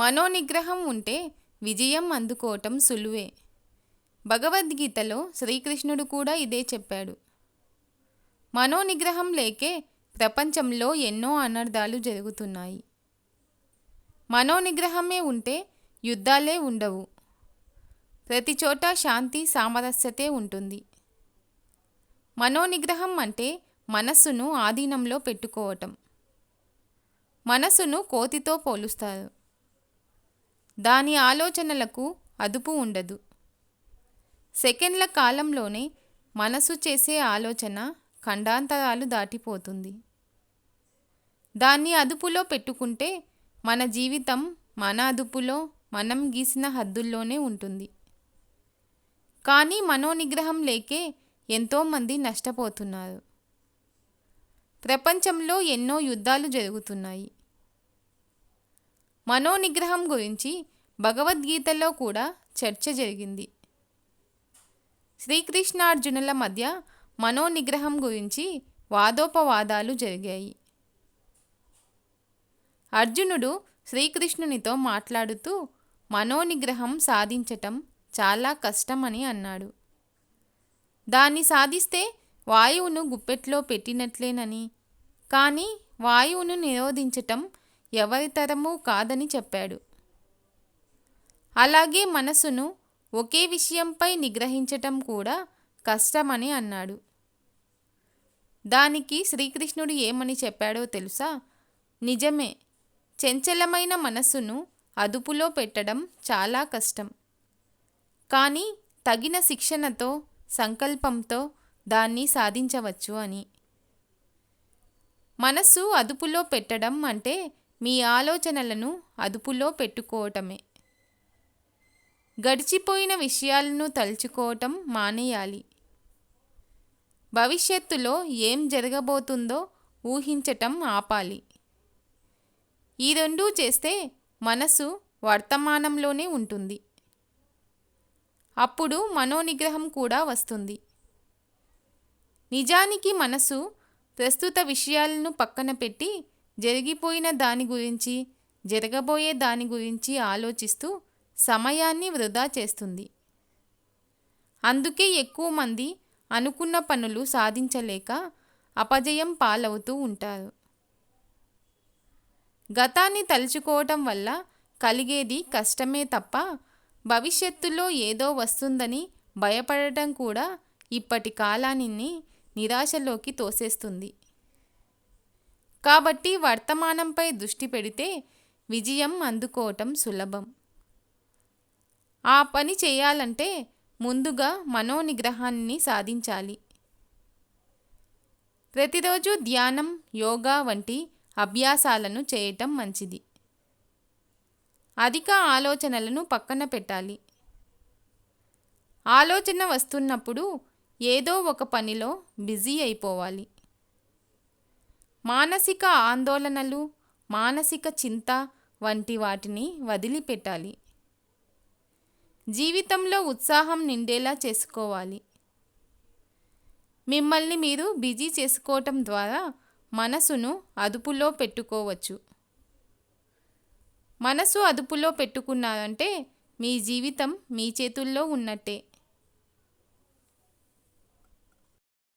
మనోనిగ్రహం ఉంటే విజయం అందుకోవటం సులువే. భగవద్గీతలో శ్రీకృష్ణుడు కూడా ఇదే చెప్పాడు. మనోనిగ్రహం లేకే ప్రపంచంలో ఎన్నో అనర్థాలు జరుగుతున్నాయి. మనోనిగ్రహమే ఉంటే యుద్ధాలే ఉండవు. ప్రతి చోట శాంతి సామరస్యతే ఉంటుంది. మనోనిగ్రహం అంటే మనస్సును ఆధీనంలో పెట్టుకోవటం. మనస్సును కోతితో పోలుస్తారు. దాని ఆలోచనలకు అదుపు ఉండదు. సెకండ్ల కాలంలోనే మనసు చేసే ఆలోచన ఖండాంతరాలు దాటిపోతుంది. దాన్ని అదుపులో పెట్టుకుంటే మన జీవితం మన అదుపులో మనం గీసిన హద్దుల్లోనే ఉంటుంది. కానీ మనోనిగ్రహం లేకే ఎంతోమంది నష్టపోతున్నారు. ప్రపంచంలో ఎన్నో యుద్ధాలు జరుగుతున్నాయి. మనోనిగ్రహం గురించి భగవద్గీతలో కూడా చర్చ జరిగింది. శ్రీకృష్ణార్జునుల మధ్య మనోనిగ్రహం గురించి వాదోపవాదాలు జరిగాయి. అర్జునుడు శ్రీకృష్ణునితో మాట్లాడుతూ మనోనిగ్రహం సాధించటం చాలా కష్టమని అన్నాడు. దాన్ని సాధిస్తే వాయువును గుప్పెట్లో పెట్టినట్లేనని కానీ వాయువును నిరోధించటం ఎవరితరమూ కాదని చెప్పాడు. అలాగే మనసును ఒకే విషయంపై నిగ్రహించటం కూడా కష్టమని అన్నాడు. దానికి శ్రీకృష్ణుడు ఏమని చెప్పాడో తెలుసా? నిజమే చంచలమైన మనస్సును అదుపులో పెట్టడం చాలా కష్టం. కానీ తగిన శిక్షణతో సంకల్పంతో దాన్ని సాధించవచ్చు అని. మనస్సు అదుపులో పెట్టడం అంటే మీ ఆలోచనలను అదుపులో పెట్టుకోవటమే. గడిచిపోయిన విషయాలను తలుచుకోవటం మానేయాలి. భవిష్యత్తులో ఏం జరగబోతుందో ఊహించటం ఆపాలి. ఈ రెండూ చేస్తే మనసు వర్తమానంలోనే ఉంటుంది. అప్పుడు మనోనిగ్రహం కూడా వస్తుంది. నిజానికి మనసు ప్రస్తుత విషయాలను పక్కన పెట్టి జరిగిపోయిన దాని గురించి జరగబోయే దాని గురించి ఆలోచిస్తూ సమయాన్ని వృధా చేస్తుంది. అందుకే ఎక్కువ మంది అనుకున్న పనులు సాధించలేక అపజయం పాలవుతూ ఉంటారు. గతాన్ని తలుచుకోవటం వల్ల కలిగేది కష్టమే తప్ప భవిష్యత్తులో ఏదో వస్తుందని భయపడటం కూడా ఇప్పటి కాలాన్ని నిరాశలోకి తోసేస్తుంది. కాబట్టి వర్తమానంపై దృష్టి పెడితే విజయం అందుకోవటం సులభం. ఆ పని చేయాలంటే ముందుగా మనోనిగ్రహాన్ని సాధించాలి. ప్రతిరోజు ధ్యానం యోగా వంటి అభ్యాసాలను చేయటం మంచిది. అధిక ఆలోచనలను పక్కన పెట్టాలి. ఆలోచన వస్తున్నప్పుడు ఏదో ఒక పనిలో బిజీ అయిపోవాలి. మానసిక ఆందోళనలు మానసిక చింత వంటి వాటిని వదిలిపెట్టాలి. జీవితంలో ఉత్సాహం నిండేలా చేసుకోవాలి. మిమ్మల్ని మీరు బిజీ చేసుకోవటం ద్వారా మనసును అదుపులో పెట్టుకోవచ్చు. మనసు అదుపులో పెట్టుకున్నారంటే మీ జీవితం మీ చేతుల్లో ఉన్నట్టే.